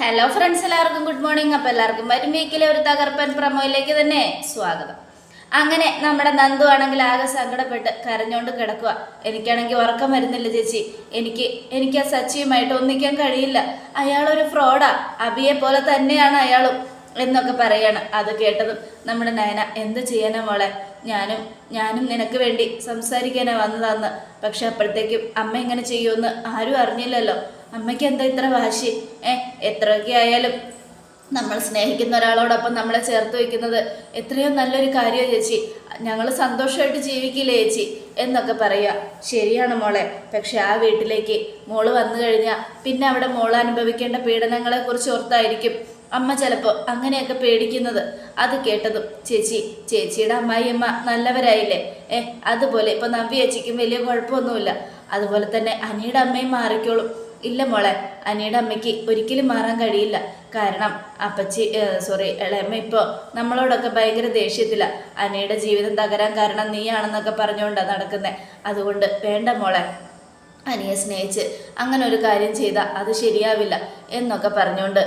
Hello friends എല്ലാവർക്കും good morning അപ്പോൾ എല്ലാവർക്കും വരും വീക്കിലെ ഒരു തകർപ്പൻ പ്രമോയിലേക്ക് തന്നെ സ്വാഗതം. അങ്ങനെ നമ്മുടെ നന്ദു ആണെങ്കിൽ ആകെ സങ്കടപ്പെട്ട് കരഞ്ഞോണ്ട് കിടക്കുക എനിക്കാണെങ്കിൽ ഉറക്കം വരുന്നില്ല ചേച്ചി. എനിക്ക് എനിക്ക് ആ സച്ചിയുമായിട്ട് ഒന്നിക്കാൻ കഴിയില്ല. അയാളൊരു ഫ്രോഡാ അബിയെ പോലെ തന്നെയാണ് അയാളും എന്നൊക്കെ പറയാണ്. അത് കേട്ടതും നമ്മുടെ നയന എന്ത് ചെയ്യാനാ മോളെ? ഞാനും ഞാനും നിനക്ക് വേണ്ടി സംസാരിക്കാനാ വന്നതാന്ന്. പക്ഷെ അപ്പോഴത്തേക്കും അമ്മ ഇങ്ങനെ ചെയ്യുമെന്ന് ആരും അറിഞ്ഞില്ലല്ലോ. അമ്മയ്ക്ക് എന്താ ഇത്ര വാശി? ഏ എത്രയൊക്കെ ആയാലും നമ്മൾ സ്നേഹിക്കുന്ന ഒരാളോടൊപ്പം നമ്മളെ ചേർത്ത് വയ്ക്കുന്നത് എത്രയോ നല്ലൊരു കാര്യമാണ് ചേച്ചി. ഞങ്ങൾ സന്തോഷമായിട്ട് ജീവിക്കില്ലേ ചേച്ചി? എന്നൊക്കെ പറയുക ശരിയാണ് മോളെ. പക്ഷെ ആ വീട്ടിലേക്ക് മോൾ വന്നു കഴിഞ്ഞാൽ പിന്നെ അവിടെ മോൾ അനുഭവിക്കേണ്ട പീഡനങ്ങളെക്കുറിച്ച് ഓർത്തായിരിക്കും അമ്മ ചിലപ്പോൾ അങ്ങനെയൊക്കെ പേടിക്കുന്നത്. അത് കേട്ടതും ചേച്ചി ചേച്ചിയുടെ അമ്മായിയമ്മ നല്ലവരായില്ലേ? ഏ അതുപോലെ ഇപ്പം നവ്യ ചേച്ചിക്കും വലിയ കുഴപ്പമൊന്നുമില്ല. അതുപോലെ തന്നെ അനിയുടെ അമ്മയും മാറിക്കോളും. ഇല്ല മോളെ. അനിയുടെ അമ്മയ്ക്ക് ഒരിക്കലും മാറാൻ കഴിയില്ല. കാരണം അപ്പച്ചി സോറി ഇളയമ്മ ഇപ്പോൾ നമ്മളോടൊക്കെ ഭയങ്കര ദേഷ്യത്തില. അനിയുടെ ജീവിതം തകരാൻ കാരണം നീയാണെന്നൊക്കെ പറഞ്ഞുകൊണ്ടാണ് നടക്കുന്നത് അതുകൊണ്ട് വേണ്ട മോളെ. അനിയെ സ്നേഹിച്ച് അങ്ങനെ ഒരു കാര്യം ചെയ്താൽ അത് ശരിയാവില്ല എന്നൊക്കെ പറഞ്ഞുകൊണ്ട്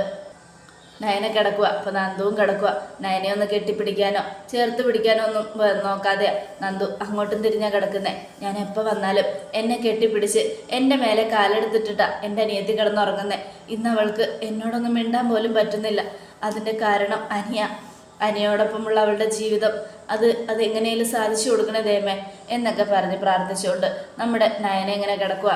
നയന കിടക്കുക അപ്പൊ നന്ദുവും കിടക്കുക നയനെ ഒന്ന് കെട്ടിപ്പിടിക്കാനോ ചേർത്ത് പിടിക്കാനോ ഒന്നും നോക്കാതെ നന്ദു അങ്ങോട്ടും തിരിഞ്ഞാ കിടക്കുന്നേ. ഞാൻ എപ്പോൾ വന്നാലും എന്നെ കെട്ടിപ്പിടിച്ച് എന്റെ മേലെ കാലെടുത്തിട്ടിട്ടാ എന്റെ അനിയത്തി കിടന്നുറങ്ങുന്നേ. ഇന്ന് അവൾക്ക് എന്നോടൊന്നും മിണ്ടാൻ പോലും പറ്റുന്നില്ല. അതിന്റെ കാരണം അനിയ. അനിയോടൊപ്പമുള്ള അവളുടെ ജീവിതം. അത് അത് എങ്ങനെയും സാധിച്ചു കൊടുക്കണേ ദൈവമേ എന്നൊക്കെ പറഞ്ഞ് പ്രാർത്ഥിച്ചുകൊണ്ട് നമ്മുടെ നയന എങ്ങനെ കിടക്കുക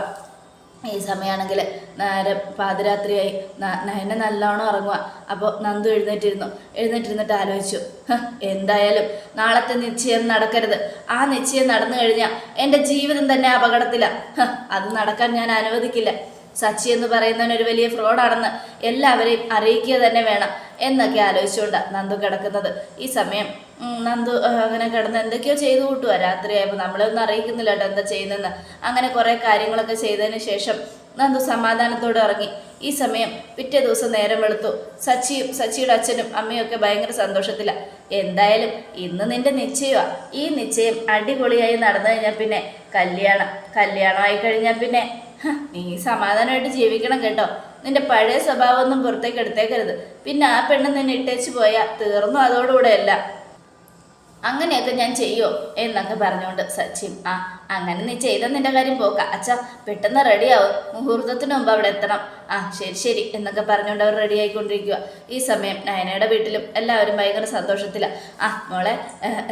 ഈ സമയമാണെങ്കിൽ നേരെ പാതിരാത്രിയായി. നയനെ നല്ലോണം ഉറങ്ങുക അപ്പോൾ നന്ദു എഴുന്നേറ്റിരുന്നു. എഴുന്നേറ്റിരുന്നിട്ട് ആലോചിച്ചു. എന്തായാലും നാളത്തെ നിശ്ചയം നടക്കരുത്. ആ നിശ്ചയം നടന്നു കഴിഞ്ഞാൽ എന്റെ ജീവിതം തന്നെ അപകടത്തിലാണ് അത് നടക്കാൻ ഞാൻ അനുവദിക്കില്ല. സച്ചി എന്ന് പറയുന്നവൻ ഒരു വലിയ ഫ്രോഡാണെന്ന് എല്ലാവരെയും അറിയിക്കുക തന്നെ വേണം എന്നൊക്കെ ആലോചിച്ചുകൊണ്ടാണ് നന്ദു കിടക്കുന്നത്. ഈ സമയം നന്ദു അങ്ങനെ കിടന്ന് എന്തൊക്കെയോ ചെയ്തു കൂട്ടുക രാത്രിയായപ്പോൾ നമ്മളൊന്നും അറിയിക്കുന്നില്ല കേട്ടോ എന്താ ചെയ്യുന്നതെന്ന്. അങ്ങനെ കുറേ കാര്യങ്ങളൊക്കെ ചെയ്തതിന് ശേഷം നന്ദു സമാധാനത്തോടെ ഇറങ്ങി ഈ സമയം പിറ്റേ ദിവസം നേരം വെളുത്തു. സച്ചിയും സച്ചിയുടെ അച്ഛനും അമ്മയും ഒക്കെ ഭയങ്കര സന്തോഷത്തിലാണ് എന്തായാലും ഇന്ന് നിന്റെ നിശ്ചയമാണ് ഈ നിശ്ചയം അടിപൊളിയായി നടന്നു കഴിഞ്ഞാൽ പിന്നെ കല്യാണം കല്യാണമായി കഴിഞ്ഞാൽ പിന്നെ നീ സമാധാനമായിട്ട് ജീവിക്കണം കേട്ടോ. നിന്റെ പഴയ സ്വഭാവമൊന്നും പുറത്തേക്ക് എടുത്തേക്കരുത്. പിന്നെ ആ പെണ്ണ് നിന്നെ ഇട്ടേച്ച് പോയാൽ തീർന്നു അതോടുകൂടെ അല്ല അങ്ങനെയൊക്കെ ഞാൻ ചെയ്യോ? എന്നൊക്കെ പറഞ്ഞുകൊണ്ട് സച്ചിൻ ആ അങ്ങനെ നീ ചെയ്ത നിന്റെ കാര്യം പോക്ക. അച്ഛ പെട്ടെന്ന് റെഡിയാവും. മുഹൂർത്തത്തിന് മുമ്പ് അവിടെ എത്തണം. ആ ശരി ശരി എന്നൊക്കെ പറഞ്ഞുകൊണ്ട് അവർ റെഡി ആയിക്കൊണ്ടിരിക്കുക ഈ സമയം നയനയുടെ വീട്ടിലും എല്ലാവരും ഭയങ്കര സന്തോഷത്തിലാണ് ആ മോളെ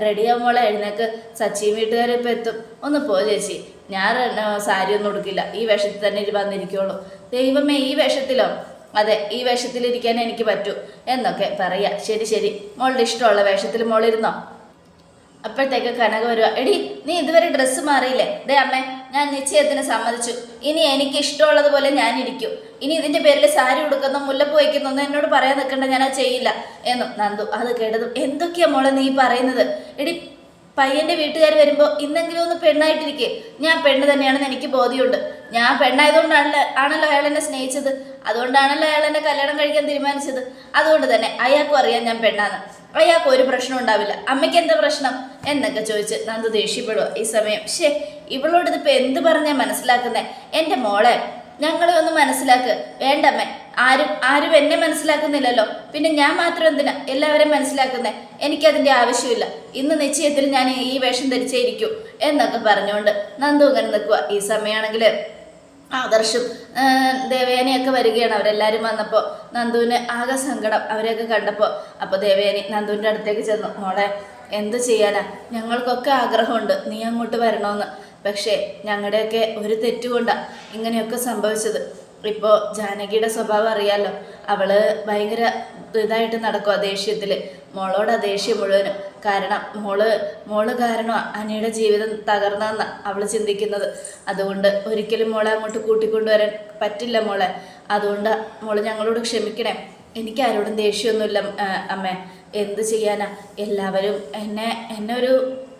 റെഡിയാവും മോളെ എഴുന്നേക്ക്. സച്ചിൻ വീട്ടുകാരിപ്പോൾ എത്തും. ഒന്ന് പോ ചേച്ചി. ഞാൻ സാരി ഒന്നും ഉടുക്കില്ല. ഈ വേഷത്തിൽ തന്നെ വന്നിരിക്കുള്ളൂ ദൈവമേ ഈ വേഷത്തിലോ? അതെ ഈ വേഷത്തിലിരിക്കാൻ എനിക്ക് പറ്റൂ. എന്നൊക്കെ പറയാ. ശരി ശരി. മോളുടെ ഇഷ്ടമുള്ള വേഷത്തിൽ മോളിരുന്നോ? അപ്പോഴത്തേക്ക് കനക വരുക എടി നീ ഇതുവരെ ഡ്രസ്സ് മാറിയില്ലേ? ദേ അമ്മേ ഞാൻ നിശ്ചയത്തിന് സമ്മതിച്ചു. ഇനി എനിക്ക് ഇഷ്ടമുള്ളതുപോലെ ഞാൻ ഇരിക്കും. ഇനി ഇതിന്റെ പേരിൽ സാരി ഉടുക്കുന്നു മുല്ലപ്പൂ വയ്ക്കുന്നു എന്നോട് പറയാൻ നിൽക്കണ്ട ഞാൻ ചെയ്യില്ല എന്നും നന്ദു അത് കേട്ടതും. എന്തൊക്കെയാ മോളെ നീ പറയുന്നത്? എടി പയ്യന്റെ വീട്ടുകാർ വരുമ്പോൾ ഇന്നെങ്കിലും ഒന്ന് പെണ്ണായിട്ടിരിക്കെ. ഞാൻ പെണ്ണ് തന്നെയാണെന്ന് എനിക്ക് ബോധ്യമുണ്ട്. ഞാൻ പെണ്ണായതുകൊണ്ടാണല്ലോ ആണല്ലോ അയാൾ എന്നെ സ്നേഹിച്ചത്. അതുകൊണ്ടാണല്ലോ അയാൾ എന്നെ കല്യാണം കഴിക്കാൻ തീരുമാനിച്ചത്. അതുകൊണ്ട് തന്നെ അയാൾക്കും അറിയാം ഞാൻ പെണ്ണാന്ന്. അയാൾക്ക് ഒരു പ്രശ്നം ഉണ്ടാവില്ല. അമ്മയ്ക്ക് എന്താ പ്രശ്നം? എന്നൊക്കെ ചോദിച്ച് നന്ദു ദേഷ്യപ്പെടുക ഈ സമയം ഷേ ഇവളോട് ഇതിപ്പോ എന്ത് പറഞ്ഞാ മനസ്സിലാക്കുന്നേ? എന്റെ മോളെ ഞങ്ങളെ ഒന്ന് മനസ്സിലാക്ക്. വേണ്ടമ്മ ആരും ആരും എന്നെ മനസ്സിലാക്കുന്നില്ലല്ലോ. പിന്നെ ഞാൻ മാത്രം എന്തിനാ എല്ലാവരെയും മനസ്സിലാക്കുന്നേ? എനിക്കതിന്റെ ആവശ്യമില്ല. ഇന്ന് നിശ്ചയത്തിൽ ഞാൻ ഈ വേഷം ധരിച്ചേ ഇരിക്കൂ എന്നൊക്കെ പറഞ്ഞുകൊണ്ട് നന്ദു അങ്ങനെ നിൽക്കുക ഈ സമയമാണെങ്കിൽ ആദർശും ദേവേനയൊക്കെ വരികയാണ്. അവരെല്ലാവരും വന്നപ്പോൾ നന്ദുവിന് ആകെ സങ്കടം. അവരെയൊക്കെ കണ്ടപ്പോൾ അപ്പോൾ ദേവേനി നന്ദുവിന്റെ അടുത്തേക്ക് ചെന്നു. മോളെ എന്ത് ചെയ്യാനാ? ഞങ്ങൾക്കൊക്കെ ആഗ്രഹമുണ്ട്. നീ അങ്ങോട്ട് വരണമെന്ന്. പക്ഷേ ഞങ്ങളുടെയൊക്കെ ഒരു തെറ്റുകൊണ്ടാണ് ഇങ്ങനെയൊക്കെ സംഭവിച്ചത്. ഇപ്പോൾ ജാനകിയുടെ സ്വഭാവം അറിയാലോ. അവൾ ഭയങ്കര ഇതായിട്ട് നടക്കുക ദേഷ്യത്തിൽ മോളോട് ആ ദേഷ്യം മുഴുവനും. കാരണം മോൾ മോൾ കാരണം അനിയുടെ ജീവിതം തകർന്നെന്നാണ് അവൾ ചിന്തിക്കുന്നത്. അതുകൊണ്ട് ഒരിക്കലും മോളെ അങ്ങോട്ട് കൂട്ടിക്കൊണ്ടുവരാൻ പറ്റില്ല മോളെ. അതുകൊണ്ട് മോൾ ഞങ്ങളോട് ക്ഷമിക്കണേ. എനിക്ക് ആരോടും ദേഷ്യമൊന്നുമില്ല അമ്മേ. എന്ത് ചെയ്യാനാ? എല്ലാവരും എന്നെ എന്നെ ഒരു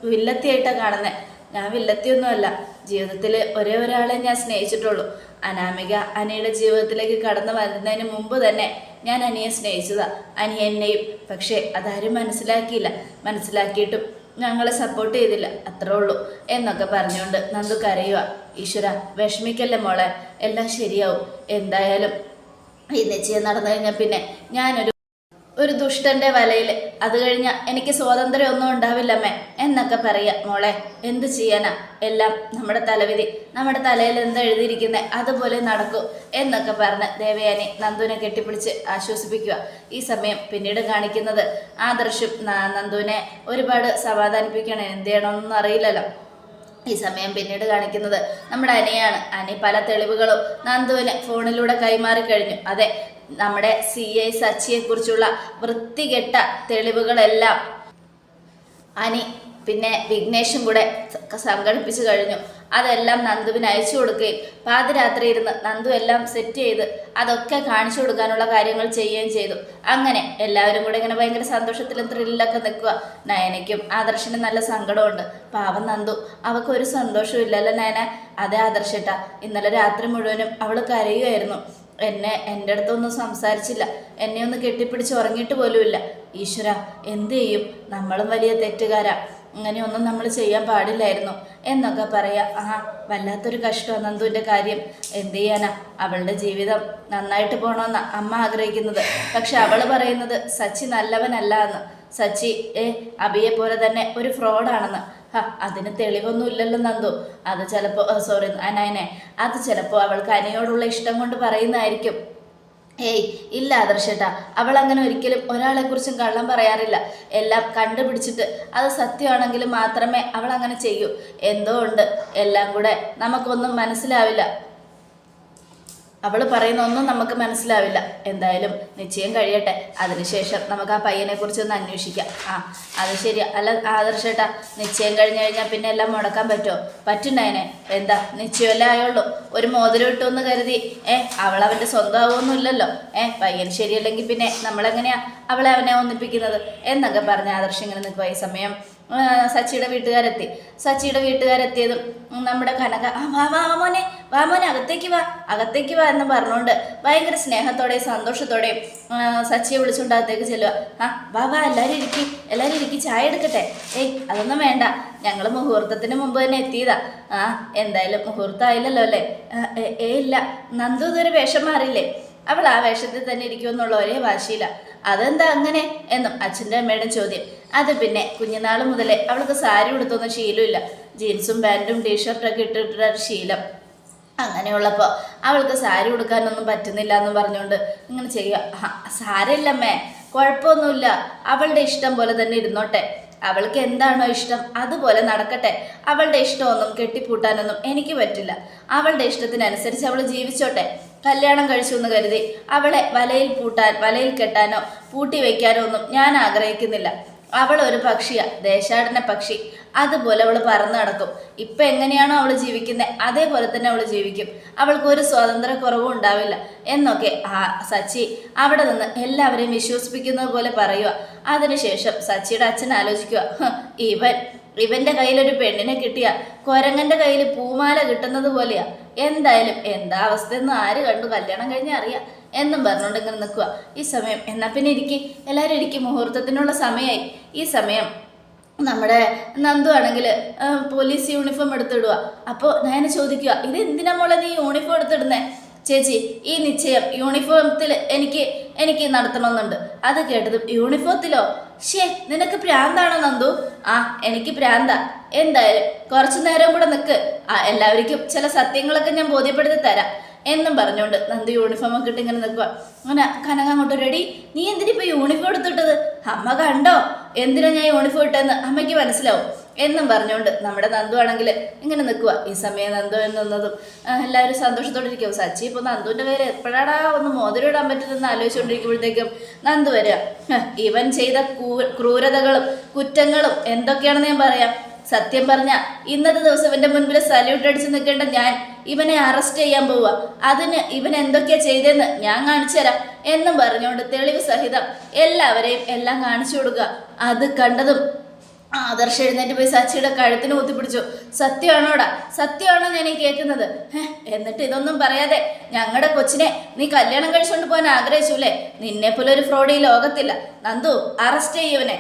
വില്ലത്തിയായിട്ടാണ് കാണുന്നത് ഞാൻ വില്ലത്തിയൊന്നുമല്ല. ജീവിതത്തിൽ ഒരേ ഒരാളെ ഞാൻ സ്നേഹിച്ചിട്ടുള്ളൂ. അനാമിക അനിയുടെ ജീവിതത്തിലേക്ക് കടന്നു വരുന്നതിന് മുമ്പ് തന്നെ ഞാൻ അനിയെ സ്നേഹിച്ചതാ. അനി എന്നെയും. പക്ഷേ അതാരും മനസ്സിലാക്കിയില്ല. മനസ്സിലാക്കിയിട്ടും ഞങ്ങളെ സപ്പോർട്ട് ചെയ്തില്ല. അത്രേ ഉള്ളൂ എന്നൊക്കെ പറഞ്ഞുകൊണ്ട് നന്ദു കരയുക ഈശ്വര വിഷമിക്കല്ലേ മോളെ? എല്ലാം ശരിയാവും. എന്തായാലും ഈ നിശ്ചയം നടന്നു കഴിഞ്ഞാൽ പിന്നെ ഞാനൊരു ഒരു ദുഷ്ടന്റെ വലയിൽ അത് കഴിഞ്ഞ എനിക്ക് സ്വാതന്ത്ര്യം ഒന്നും ഉണ്ടാവില്ലമ്മേ. എന്നൊക്കെ പറയാ മോളെ എന്ത് ചെയ്യാനാ? എല്ലാം നമ്മുടെ തലവിധി. നമ്മുടെ തലയിൽ എന്ത് എഴുതിയിരിക്കുന്നത് അതുപോലെ നടക്കൂ എന്നൊക്കെ പറഞ്ഞ് ദേവയാനി നന്ദുവിനെ കെട്ടിപ്പിടിച്ച് ആശ്വസിപ്പിക്കുക ഈ സമയം പിന്നീട് കാണിക്കുന്നത് ആദർശും നന്ദുവിനെ ഒരുപാട് സമാധാനിപ്പിക്കണം എന്ത് ചെയ്യണമെന്നൊന്നും അറിയില്ലല്ലോ. ഈ സമയം പിന്നീട് കാണിക്കുന്നത് നമ്മുടെ അനിയാണ്. അനി പല തെളിവുകളും നന്ദുവിന് ഫോണിലൂടെ കൈമാറി കഴിഞ്ഞു അതെ നമ്മുടെ സി ഐ സച്ചിയെ കുറിച്ചുള്ള വൃത്തികെട്ട തെളിവുകളെല്ലാം അനി പിന്നെ വിഘ്നേഷും കൂടെ സംഘടിപ്പിച്ചു കഴിഞ്ഞു. അതെല്ലാം നന്ദുവിന് അയച്ചു കൊടുക്കുകയും പാതിരാത്രി ഇരുന്ന് നന്ദു എല്ലാം സെറ്റ് ചെയ്ത് അതൊക്കെ കാണിച്ചു കൊടുക്കാനുള്ള കാര്യങ്ങൾ ചെയ്യുകയും ചെയ്തു. അങ്ങനെ എല്ലാവരും കൂടെ ഇങ്ങനെ ഭയങ്കര സന്തോഷത്തിലും ത്രില്ലൊക്കെ നിൽക്കുക. നയനയ്ക്കും ആദർശിനും നല്ല സങ്കടമുണ്ട്. പാവം നന്ദു അവൾക്ക് ഒരു സന്തോഷവും ഇല്ലല്ലോ നയന. അതേ ആദർശട്ട ഇന്നലെ രാത്രി മുഴുവനും അവൾ കരയുമായിരുന്നു എന്നെ എന്റെ അടുത്തൊന്നും സംസാരിച്ചില്ല. എന്നെ ഒന്ന് കെട്ടിപ്പിടിച്ച് ഉറങ്ങിയിട്ട് പോലുമില്ല ഈശ്വര എന്ത് ചെയ്യും? നമ്മളും വലിയ തെറ്റുകാരാ. അങ്ങനെയൊന്നും നമ്മൾ ചെയ്യാൻ പാടില്ലായിരുന്നു. എന്നൊക്കെ പറയാ. ആ വല്ലാത്തൊരു കഷ്ടമാണ് നന്ദുവിന്റെ കാര്യം. എന്ത് ചെയ്യാനാ? അവളുടെ ജീവിതം നന്നായിട്ട് പോകണമെന്ന് അമ്മ ആഗ്രഹിക്കുന്നത്. പക്ഷെ അവൾ പറയുന്നത് സച്ചി നല്ലവനല്ല എന്ന്. സച്ചി ഏ അബിയെ പോലെ തന്നെ ഒരു ഫ്രോഡാണെന്ന് അതിന് തെളിവൊന്നും ഇല്ലല്ലോ നന്ദു. അത് ചിലപ്പോൾ സോറി അനായനെ അത് ചിലപ്പോൾ അവൾക്ക് അനയോടുള്ള ഇഷ്ടം കൊണ്ട് പറയുന്നതായിരിക്കും. ഏയ് ഇല്ല ആദർശേട്ടാ. അവൾ അങ്ങനെ ഒരിക്കലും ഒരാളെ കുറിച്ചും കള്ളം പറയാറില്ല. എല്ലാം കണ്ടുപിടിച്ചിട്ട് അത് സത്യമാണെങ്കിൽ മാത്രമേ അവൾ അങ്ങനെ ചെയ്യൂ. എന്തോ ഉണ്ട്. എല്ലാം കൂടെ നമുക്കൊന്നും മനസ്സിലാവില്ല. അവൾ പറയുന്ന ഒന്നും നമുക്ക് മനസ്സിലാവില്ല. എന്തായാലും നിശ്ചയം കഴിയട്ടെ. അതിനുശേഷം നമുക്ക് ആ പയ്യനെ കുറിച്ച് ഒന്ന് അന്വേഷിക്കാം. ആ അത് ശരി അല്ല ആദർശേട്ടാ നിശ്ചയം കഴിഞ്ഞു കഴിഞ്ഞാൽ പിന്നെ എല്ലാം മുടക്കാൻ പറ്റുമോ? പറ്റുണ്ടായനെ എന്താ നിശ്ചയമല്ലേ ആയുള്ളൂ? ഒരു മോതിരം ഇട്ടു കരുതി. ഏ അവൾ അവന്റെ സ്വന്തമാവൊന്നുമില്ലല്ലോ. ഏ പയ്യൻ ശരിയല്ലെങ്കിൽ പിന്നെ നമ്മളെങ്ങനെയാ അവളെ അവനെ ഒന്നിപ്പിക്കുന്നത്? എന്നൊക്കെ പറഞ്ഞ ആദർശം ഇങ്ങനെ നിൽക്കുക ഈ സമയം സച്ചിയുടെ വീട്ടുകാരെത്തി. സച്ചിയുടെ വീട്ടുകാരെത്തിയതും നമ്മുടെ കനക വാ വാ മോനെ വാ മോനെ അകത്തേക്ക് വാ അകത്തേക്ക് വാ എന്ന് പറഞ്ഞുകൊണ്ട് ഭയങ്കര സ്നേഹത്തോടെയും സന്തോഷത്തോടെയും സച്ചിയെ വിളിച്ചുകൊണ്ട് അകത്തേക്ക് ചെല്ലുക. ആ വാ വാ എല്ലാവരും ഇരിക്കി എല്ലാവരും ഇരിക്കി ചായ എടുക്കട്ടെ. ഏയ് അതൊന്നും വേണ്ട. ഞങ്ങൾ മുഹൂർത്തത്തിന് മുമ്പ് തന്നെ എത്തിയതാ. ആ എന്തായാലും മുഹൂർത്തമായില്ലല്ലോ അല്ലേ? ആ, ഏ ഇല്ല. നന്ദു ഇതൊരു വേഷം മാറിയില്ലേ? അവൾ ആ വേഷത്തിൽ തന്നെ ഇരിക്കുമെന്നുള്ള ഒരേ വാശിയില്ല അതെന്താ അങ്ങനെ? എന്നും അച്ഛന്റെ അമ്മയുടെ ചോദ്യം. അത് പിന്നെ കുഞ്ഞുനാൾ മുതലേ അവൾക്ക് സാരി ഉടുത്തൊന്നും ശീലമില്ല. ജീൻസും പാന്റും ടീഷർട്ടൊക്കെ ഇട്ടിട്ടൊരു ശീലം. അങ്ങനെയുള്ളപ്പോൾ അവൾക്ക് സാരി ഉടുക്കാനൊന്നും പറ്റുന്നില്ല എന്ന് പറഞ്ഞുകൊണ്ട് ഇങ്ങനെ ചെയ്യുക. സാരമില്ലമ്മേ കുഴപ്പമൊന്നുമില്ല. അവളുടെ ഇഷ്ടം പോലെ തന്നെ ഇരുന്നോട്ടെ. അവൾക്ക് എന്താണോ ഇഷ്ടം അതുപോലെ നടക്കട്ടെ. അവളുടെ ഇഷ്ടമൊന്നും കെട്ടിപ്പൂട്ടാനൊന്നും എനിക്ക് പറ്റില്ല. അവളുടെ ഇഷ്ടത്തിനനുസരിച്ച് അവൾ ജീവിച്ചോട്ടെ. കല്യാണം കഴിച്ചു എന്ന് കരുതി. അവളെ വലയിൽ പൂട്ടാൻ വലയിൽ കെട്ടാനോ പൂട്ടി വയ്ക്കാനോ ഒന്നും ഞാൻ ആഗ്രഹിക്കുന്നില്ല. അവൾ ഒരു പക്ഷിയാ ദേശാടന പക്ഷി. അതുപോലെ അവൾ പറന്നു നടക്കും. ഇപ്പൊ എങ്ങനെയാണോ അവൾ ജീവിക്കുന്നത് അതേപോലെ തന്നെ അവൾ ജീവിക്കും. അവൾക്ക് ഒരു സ്വാതന്ത്ര്യ കുറവും ഉണ്ടാവില്ല. എന്നൊക്കെ ആ സച്ചി അവിടെ നിന്ന് എല്ലാവരെയും വിശ്വസിപ്പിക്കുന്നത് പോലെ പറയുക അതിനുശേഷം സച്ചിയുടെ അച്ഛൻ ആലോചിക്കുക ഇവൻ ഇവന്റെ കയ്യിലൊരു പെണ്ണിനെ കിട്ടിയ കൊരങ്ങന്റെ കയ്യിൽ പൂമാല കിട്ടുന്നത് പോലെയാ. എന്തായാലും എന്താ അവസ്ഥ എന്ന് ആര് കണ്ടു? കല്യാണം കഴിഞ്ഞാൽ അറിയാം. എന്നും പറഞ്ഞുകൊണ്ട് ഇങ്ങനെ നിൽക്കുക ഈ സമയം എന്നാൽ പിന്നെ ഇരിക്കും. എല്ലാവരും ഇരിക്കും. മുഹൂർത്തത്തിനുള്ള സമയമായി ഈ സമയം നമ്മുടെ നന്ദു ആണെങ്കിൽ പോലീസ് യൂണിഫോം എടുത്തിടുക. അപ്പോൾ ഞാൻ ചോദിക്കുക ഇത് എന്തിനാ മോളെ നീ യൂണിഫോം എടുത്തിടുന്നേ? ചേച്ചി ഈ നിശ്ചയം യൂണിഫോമത്തിൽ എനിക്ക് എനിക്ക് നടത്തണമെന്നുണ്ട്. അത് കേട്ടതും യൂണിഫോമത്തിലോ ഷേ നിനക്ക് പ്രാന്താണോ നന്ദു? ആ എനിക്ക് പ്രാന്ത. എന്തായാലും കുറച്ചു നേരം കൂടെ നിൽക്ക് ആ എല്ലാവർക്കും ചില സത്യങ്ങളൊക്കെ ഞാൻ ബോധ്യപ്പെടുത്തി തരാം. എന്നും പറഞ്ഞുകൊണ്ട് നന്ദു യൂണിഫോം ഒക്കെ ഇട്ട് ഇങ്ങനെ നിൽക്കുക അങ്ങനെ കനക അങ്ങോട്ട് റെഡി നീ എന്തിനിപ്പോൾ യൂണിഫോം എടുത്തിട്ടത്? അമ്മ കണ്ടോ? എന്തിനാ ഞാൻ യൂണിഫോം ഇട്ടെന്ന് അമ്മയ്ക്ക് മനസ്സിലാവും. എന്നും പറഞ്ഞുകൊണ്ട് നമ്മുടെ നന്ദു ആണെങ്കിൽ ഇങ്ങനെ നിൽക്കുക ഈ സമയം നന്ദു നിന്നതും എല്ലാവരും സന്തോഷത്തോടെ ഇരിക്കും സച്ചി ഇപ്പോൾ നന്ദുവിന്റെ പേര് എപ്പോഴാടാ ഒന്ന് മോതിരം ഇടാൻ പറ്റുന്നതെന്ന് ആലോചിച്ചുകൊണ്ടിരിക്കുമ്പോഴത്തേക്കും നന്ദു വരിക ഇവൻ ചെയ്ത ക്രൂരതകളും കുറ്റങ്ങളും എന്തൊക്കെയാണെന്ന് ഞാൻ പറയാം. സത്യം പറഞ്ഞ ഇന്നത്തെ ദിവസം ഇവന്റെ മുൻപിൽ സല്യൂട്ട് അടിച്ച് നിൽക്കേണ്ട ഞാൻ ഇവനെ അറസ്റ്റ് ചെയ്യാൻ പോവുക അതിന് ഇവൻ എന്തൊക്കെയാ ചെയ്തതെന്ന് ഞാൻ കാണിച്ചു തരാം എന്നും പറഞ്ഞുകൊണ്ട് തെളിവ് സഹിതം എല്ലാവരെയും എല്ലാം കാണിച്ചു കൊടുക്കുക. അത് കണ്ടതും ആദർശ് എഴുന്നേറ്റ് പോയി സച്ചിയുടെ കഴുത്തിന് കുത്തിപ്പിടിച്ചു സത്യമാണോടാ സത്യമാണോ ഞാൻ ഈ കേൾക്കുന്നത്. എന്നിട്ട് ഇതൊന്നും പറയാതെ ഞങ്ങളുടെ കൊച്ചിനെ നീ കല്യാണം കഴിച്ചുകൊണ്ട് പോകാൻ ആഗ്രഹിച്ചു അല്ലേ നിന്നെ പോലെ ഒരു ഫ്രോഡ് ഈ ലോകത്തില്ല. നന്ദു അറസ്റ്റ് ചെയ്യവനെ.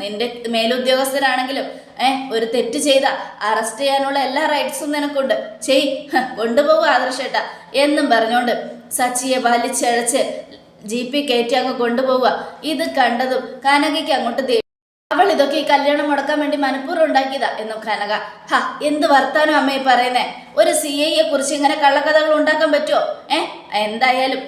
നിന്റെ മേലുദ്യോഗസ്ഥരാണെങ്കിലും ഏ ഒരു തെറ്റ് ചെയ്ത അറസ്റ്റ് ചെയ്യാനുള്ള എല്ലാ റൈറ്റ്സും നിനക്കുണ്ട്. ചെയ് കൊണ്ടുപോകും ആദർശേട്ട എന്നും പറഞ്ഞുകൊണ്ട് സച്ചിയെ വലിച്ചഴച്ച് ജീപ്പിൽ കയറ്റി അങ്ങ് കൊണ്ടുപോവുക. ഇത് കണ്ടതും കനകയ്ക്ക് അങ്ങോട്ട് അവൾ ഇതൊക്കെ ഈ കല്യാണം മുടക്കാൻ വേണ്ടി മനഃപൂർവം ഉണ്ടാക്കിയതാ എന്നും കനക. ഹ എന്ത് വർത്താനം അമ്മയെ പറയുന്നേ? ഒരു സി ഐയെ കുറിച്ച് ഇങ്ങനെ കള്ളക്കഥകൾ ഉണ്ടാക്കാൻ പറ്റുമോ ഏ? എന്തായാലും.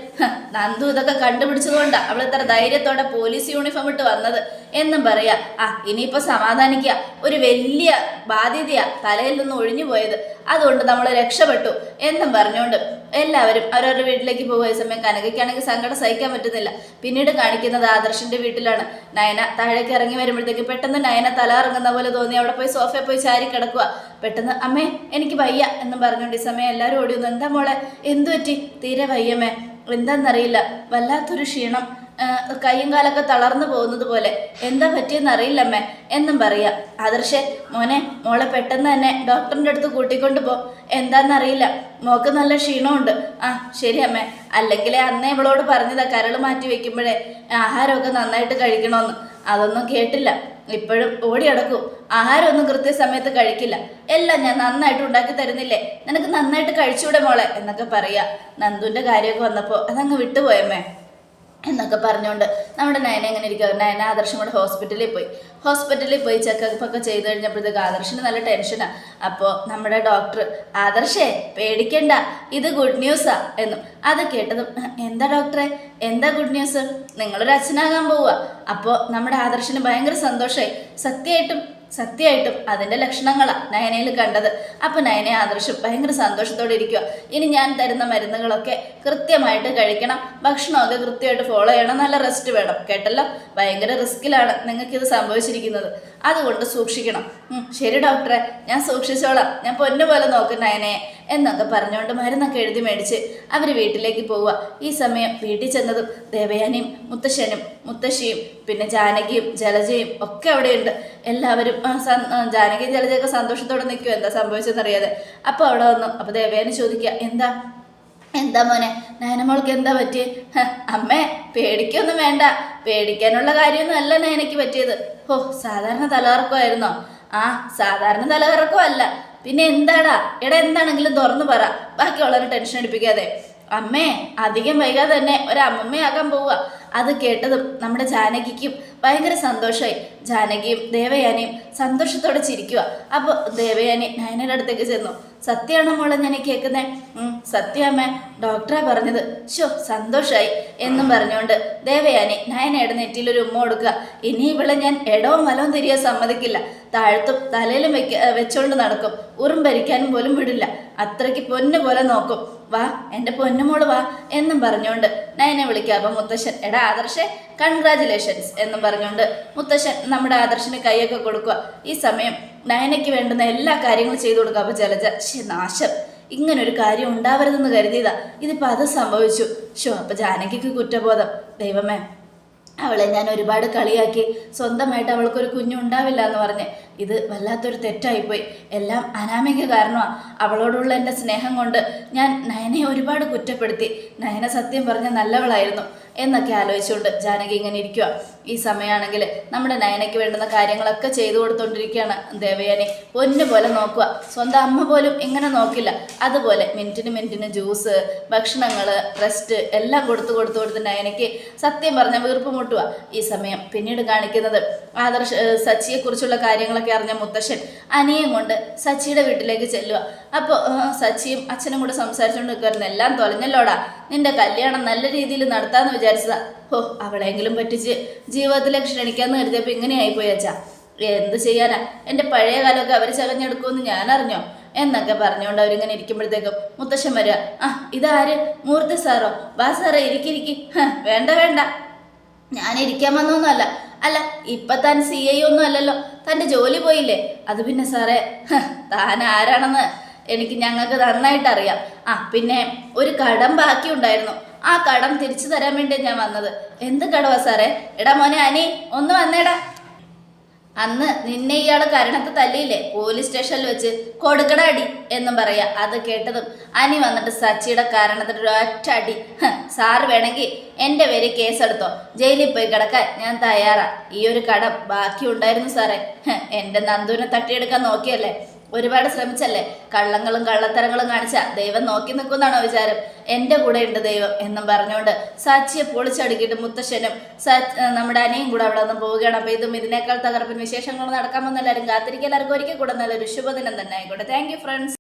നന്ദു ഇതൊക്കെ കണ്ടുപിടിച്ചതുകൊണ്ടാ അവൾ ഇത്ര ധൈര്യത്തോടെ പോലീസ് യൂണിഫോം ഇട്ട് വന്നത്. എന്നും പറയാ ആ ഇനിയിപ്പോ സമാധാനിക്കുക ഒരു വലിയ ബാധ്യതയാ തലയിൽ നിന്ന് ഒഴിഞ്ഞു പോയത്. അതുകൊണ്ട് നമ്മൾ രക്ഷപ്പെട്ടു എന്നും പറഞ്ഞുകൊണ്ട് എല്ലാവരും അവരവരുടെ വീട്ടിലേക്ക് പോകുന്ന സമയം കനകയ്ക്കാണെങ്കിൽ സങ്കടം സഹിക്കാൻ പറ്റുന്നില്ല. പിന്നീട് കാണിക്കുന്നത് ആദർശിന്റെ വീട്ടിലാണ്. നയന താഴേക്ക് ഇറങ്ങി വരുമ്പോഴത്തേക്ക് പെട്ടെന്ന് നയന തല ഇറങ്ങുന്ന പോലെ തോന്നി. അവിടെ പോയി സോഫയിൽ പോയി ചാരി കിടക്കുക പെട്ടെന്ന് അമ്മേ എനിക്ക് വയ്യ എന്ന് പറഞ്ഞുകൊണ്ട് ഈ സമയം എല്ലാവരും ഓടി വന്നു. എന്താ മോളെ? എന്തു പറ്റി തീരെ വയ്യമേ? എന്താണെന്നറിയില്ല വല്ലാത്തൊരു ക്ഷീണം. കൈയും കാലൊക്കെ തളർന്നു പോകുന്നത് പോലെ. എന്താ പറ്റിയെന്ന് അറിയില്ലമ്മേ. എന്നും പറയാ. ആദർശേ മോനെ മോളെ പെട്ടെന്ന് തന്നെ ഡോക്ടറിന്റെ അടുത്ത് കൂട്ടിക്കൊണ്ട് പോ. എന്താണെന്നറിയില്ല മോക്ക് നല്ല ക്ഷീണമുണ്ട്. ആ ശരി അമ്മേ. അല്ലെങ്കിൽ അന്നേ ഇവളോട് പറഞ്ഞതാ കരൾ മാറ്റി വെക്കുമ്പോഴേ ആഹാരമൊക്കെ നന്നായിട്ട് കഴിക്കണമെന്ന് അതൊന്നും കേട്ടില്ല. ഇപ്പോഴും ഓടി അടക്കും ആഹാരമൊന്നും കൃത്യസമയത്ത് കഴിക്കില്ല. എല്ലാം ഞാൻ നന്നായിട്ട് ഉണ്ടാക്കി തരുന്നില്ലേ? നിനക്ക് നന്നായിട്ട് കഴിച്ചൂടെ മോളെ? എന്നൊക്കെ പറയാ. നന്ദുവിന്റെ കാര്യമൊക്കെ വന്നപ്പോൾ അതങ്ങ് വിട്ടുപോയമ്മേ. എന്നൊക്കെ പറഞ്ഞുകൊണ്ട് നമ്മുടെ നയന എങ്ങനെ ഇരിക്കുക നയന ആദർശം കൂടെ ഹോസ്പിറ്റലിൽ പോയി. ഹോസ്പിറ്റലിൽ പോയി ചെക്കപ്പ് ഒക്കെ ചെയ്ത് കഴിഞ്ഞപ്പോഴത്തേക്ക് ആദർശിന് നല്ല ടെൻഷനാണ് അപ്പോൾ നമ്മുടെ ഡോക്ടർ ആദർശേ പേടിക്കണ്ട. ഇത് ഗുഡ് ന്യൂസാ എന്നും. അത് കേട്ടതും എന്താ ഡോക്ടറെ എന്താ ഗുഡ് ന്യൂസ് നിങ്ങളൊരു അച്ഛനാകാൻ പോവുക അപ്പോൾ നമ്മുടെ ആദർശിന് ഭയങ്കര സന്തോഷമായി സത്യമായിട്ടും സത്യമായിട്ടും അതിന്റെ ലക്ഷണങ്ങളാണ് നയനയിൽ കണ്ടത്. അപ്പോൾ നയനെ ആദർശം ഭയങ്കര സന്തോഷത്തോടെ ഇരിക്കുക ഇനി ഞാൻ തരുന്ന മരുന്നുകളൊക്കെ കൃത്യമായിട്ട് കഴിക്കണം. ഭക്ഷണമൊക്കെ കൃത്യമായിട്ട് ഫോളോ ചെയ്യണം. നല്ല റെസ്റ്റ് വേണം. കേട്ടല്ലോ? ഭയങ്കര റിസ്കിലാണ് നിങ്ങൾക്കിത് സംഭവിച്ചിരിക്കുന്നത്. അതുകൊണ്ട് സൂക്ഷിക്കണം. ശരി ഡോക്ടറെ ഞാൻ സൂക്ഷിച്ചോളാം. ഞാൻ പൊന്നു പോലെ നോക്കും നയനയെ എന്നൊക്കെ പറഞ്ഞുകൊണ്ട് മരുന്നൊക്കെ എഴുതി മേടിച്ച് അവർ വീട്ടിലേക്ക് പോവുക. ഈ സമയം വീട്ടിൽ ചെന്നതും ദേവയാനിയും മുത്തശ്ശനും മുത്തശ്ശിയും പിന്നെ ജാനകിയും ജലജയും ഒക്കെ അവിടെയുണ്ട്. എല്ലാവരും ജാനകിയും ജലജയൊക്കെ സന്തോഷത്തോടെ നിൽക്കും എന്താ സംഭവിച്ചതെന്നറിയാതെ. അപ്പോൾ അവിടെ വന്നു. അപ്പോൾ ദേവയാനി ചോദിക്കുക എന്താ? എന്താ മോനെ? നയനമോൾക്ക് എന്താ പറ്റി അമ്മേ പേടിക്കൊന്നും വേണ്ട. പേടിക്കാനുള്ള കാര്യമൊന്നും അല്ല നയനയ്ക്ക് പറ്റിയത്. ഓ സാധാരണ തലകറക്കമായിരുന്നോ? ആ സാധാരണ തലകറക്കം അല്ല. പിന്നെ എന്താടാ? എടാ എന്താണെങ്കിലും തുറന്നു പറ. ബാക്കിയുള്ളവരെ ടെൻഷൻ അടിപ്പിക്കാതെ. അമ്മേ അധികം വൈകാതെ തന്നെ ഒരു പോവുക. അത് കേട്ടതും നമ്മുടെ ജാനകിക്കും ഭയങ്കര സന്തോഷമായി. ജാനകിയും ദേവയാനിയും സന്തോഷത്തോടെ ചിരിക്കുക അപ്പോൾ ദേവയാനി നയനയുടെ അടുത്തേക്ക് ചെന്നു. സത്യമാണോ മോളെ ഞാൻ കേൾക്കുന്നത് സത്യാമ്മ ഡോക്ടറാ പറഞ്ഞത്. ഷോ സന്തോഷായി എന്നും പറഞ്ഞുകൊണ്ട് ദേവയാനി നയനയുടെ നെറ്റിയിലൊരു ഉമ്മ കൊടുക്കുക. ഇനി ഇവിടെ ഞാൻ ഇടവും മലവും തിരിയാൻ സമ്മതിക്കില്ല. താഴ്ത്തും തലയിലും വെക്ക വെച്ചുകൊണ്ട് നടക്കും. ഉറും ഭരിക്കാനും പോലും വിടില്ല. അത്രയ്ക്ക് പൊന്നു പോലെ നോക്കും. വാ എന്റെ പൊന്നുമോൾ വാ എന്നും പറഞ്ഞുകൊണ്ട് നയനെ വിളിക്കുക. അപ്പം മുത്തശ്ശൻ എടാ ആദർശെ കൺഗ്രാചുലേഷൻസ് എന്നും പറഞ്ഞുകൊണ്ട് മുത്തശ്ശൻ നമ്മുടെ ആദർശന് കൈയൊക്കെ കൊടുക്കുക. ഈ സമയം നയനയ്ക്ക് വേണ്ടുന്ന എല്ലാ കാര്യങ്ങളും ചെയ്തു കൊടുക്കുക. അപ്പോൾ ജലജ ശേ നാശം. ഇങ്ങനൊരു കാര്യം ഉണ്ടാവരുതെന്ന് കരുതിയതാ. ഇതിപ്പോൾ അത് സംഭവിച്ചു. ഷോ അപ്പോൾ ജാനകിക്ക് കുറ്റബോധം. ദൈവമേ. അവളെ ഞാൻ ഒരുപാട് കളിയാക്കി. സ്വന്തമായിട്ട് അവൾക്കൊരു കുഞ്ഞുണ്ടാവില്ല എന്ന് പറഞ്ഞ്. ഇത് വല്ലാത്തൊരു തെറ്റായിപ്പോയി. എല്ലാം അനാമിക കാരണമാണ് അവളോടുള്ള എന്റെ സ്നേഹം കൊണ്ട് ഞാൻ നയനയെ ഒരുപാട് കുറ്റപ്പെടുത്തി. നയന സത്യം പറഞ്ഞ നല്ലവളായിരുന്നു. എന്നൊക്കെ ആലോചിച്ചുകൊണ്ട് ജാനകി ഇങ്ങനെ ഇരിക്കുക ഈ സമയമാണെങ്കിൽ നമ്മുടെ നയനയ്ക്ക് വേണ്ടുന്ന കാര്യങ്ങളൊക്കെ ചെയ്തു കൊടുത്തോണ്ടിരിക്കുകയാണ് ദേവയാനി. പൊന്നു പോലെ നോക്കുക സ്വന്തം അമ്മ പോലും ഇങ്ങനെ നോക്കില്ല. അതുപോലെ മിനിറ്റിന് മിനിറ്റിന് ജ്യൂസ് ഭക്ഷണങ്ങൾ റെസ്റ്റ് എല്ലാം കൊടുത്തു കൊടുത്തു കൊടുത്ത് നയനയ്ക്ക് സത്യം പറഞ്ഞ വീർപ്പ് മുട്ടുക ഈ സമയം പിന്നീട് കാണിക്കുന്നത് ആദർശ സച്ചിയെക്കുറിച്ചുള്ള കാര്യങ്ങളൊക്കെ അറിഞ്ഞ മുത്തശ്ശൻ അനിയും കൊണ്ട് സച്ചിയുടെ വീട്ടിലേക്ക് ചെല്ലുക അപ്പോൾ സച്ചിയും അച്ഛനും കൂടെ സംസാരിച്ചുകൊണ്ട് നിൽക്കുമായിരുന്നു എല്ലാം തൊലഞ്ഞല്ലോടാ. നിന്റെ കല്യാണം നല്ല രീതിയിൽ നടത്താമെന്ന് വിചാരിച്ചതാ. ഓ അവളെങ്കിലും പറ്റിച്ച് ജീവിതത്തിൽ ക്ഷണിക്കാന്ന് കരുതിയപ്പോൾ ഇങ്ങനെയായി ആയിപ്പോയി അച്ഛാ. എന്ത് ചെയ്യാനാ? എന്റെ പഴയ കാലമൊക്കെ അവർ ചകഞ്ഞെടുക്കുമെന്ന് ഞാൻ അറിഞ്ഞോ എന്നൊക്കെ പറഞ്ഞുകൊണ്ട് അവരിങ്ങനെ ഇരിക്കുമ്പോഴത്തേക്കും മുത്തശ്ശൻ വരിക ആ ഇതാര്? മൂർത്തി സാറോ? വാ സാറേ ഇരിക്കിരിക്കി വേണ്ട വേണ്ട. ഞാൻ ഇരിക്കാൻ വന്നൊന്നുമല്ല. അല്ല ഇപ്പൊ താൻ സി ഐ ഒന്നും അല്ലല്ലോ. തന്റെ ജോലി പോയില്ലേ? അത് പിന്നെ സാറേ താൻ ആരാണെന്ന്? എനിക്ക് ഞങ്ങൾക്ക് നന്നായിട്ട് അറിയാം. ആ പിന്നെ ഒരു കടം ബാക്കി ഉണ്ടായിരുന്നു. ആ കടം തിരിച്ചു തരാൻ വേണ്ടി ഞാൻ വന്നത്. എന്ത് കടവാ സാറേ? എടാ മോനെ അനി ഒന്ന് വന്നേടാ. അന്ന് നിന്നെ ഇയാൾ കരണത്ത് തല്ലിയില്ലേ? പോലീസ് സ്റ്റേഷനിൽ വെച്ച് കൊടുക്കട അടി എന്നും പറയാ. അത് കേട്ടതും അനി വന്നിട്ട് സച്ചിയുടെ കാരണത്തിന് ഒരൊറ്റ അടി. സാറ് വേണമെങ്കിൽ എന്റെ പേര് കേസെടുത്തോ. ജയിലിൽ പോയി കിടക്കാൻ ഞാൻ തയ്യാറാ. ഈ ഒരു കടം ബാക്കി ഉണ്ടായിരുന്നു സാറേ. എന്റെ നന്ദുവിനെ തട്ടിയെടുക്കാൻ നോക്കിയല്ലേ? ഒരുപാട് ശ്രമിച്ചല്ലേ? കള്ളങ്ങളും കള്ളത്തരങ്ങളും കാണിച്ച ദൈവം നോക്കി നിൽക്കുന്നാണോ വിചാരം? എന്റെ കൂടെ ഉണ്ട് ദൈവം എന്നും പറഞ്ഞുകൊണ്ട് സാച്ചിയെ പൊളിച്ചടുക്കിയിട്ട് മുത്തശ്ശനും നമ്മുടെ അനിയും കൂടെ അവിടെ നിന്ന് പോവുകയാണ്. അപ്പോൾ ഇതും ഇതിനേക്കാൾ തകർപ്പൻ വിശേഷങ്ങൾ നടക്കാമെന്ന് എല്ലാവരും കാത്തിരിക്കുക. എല്ലാവർക്കും ഒരിക്കൽ കൂടെ നല്ലൊരു ശുഭദിനം തന്നെ ആയിക്കോട്ടെ. Thank friends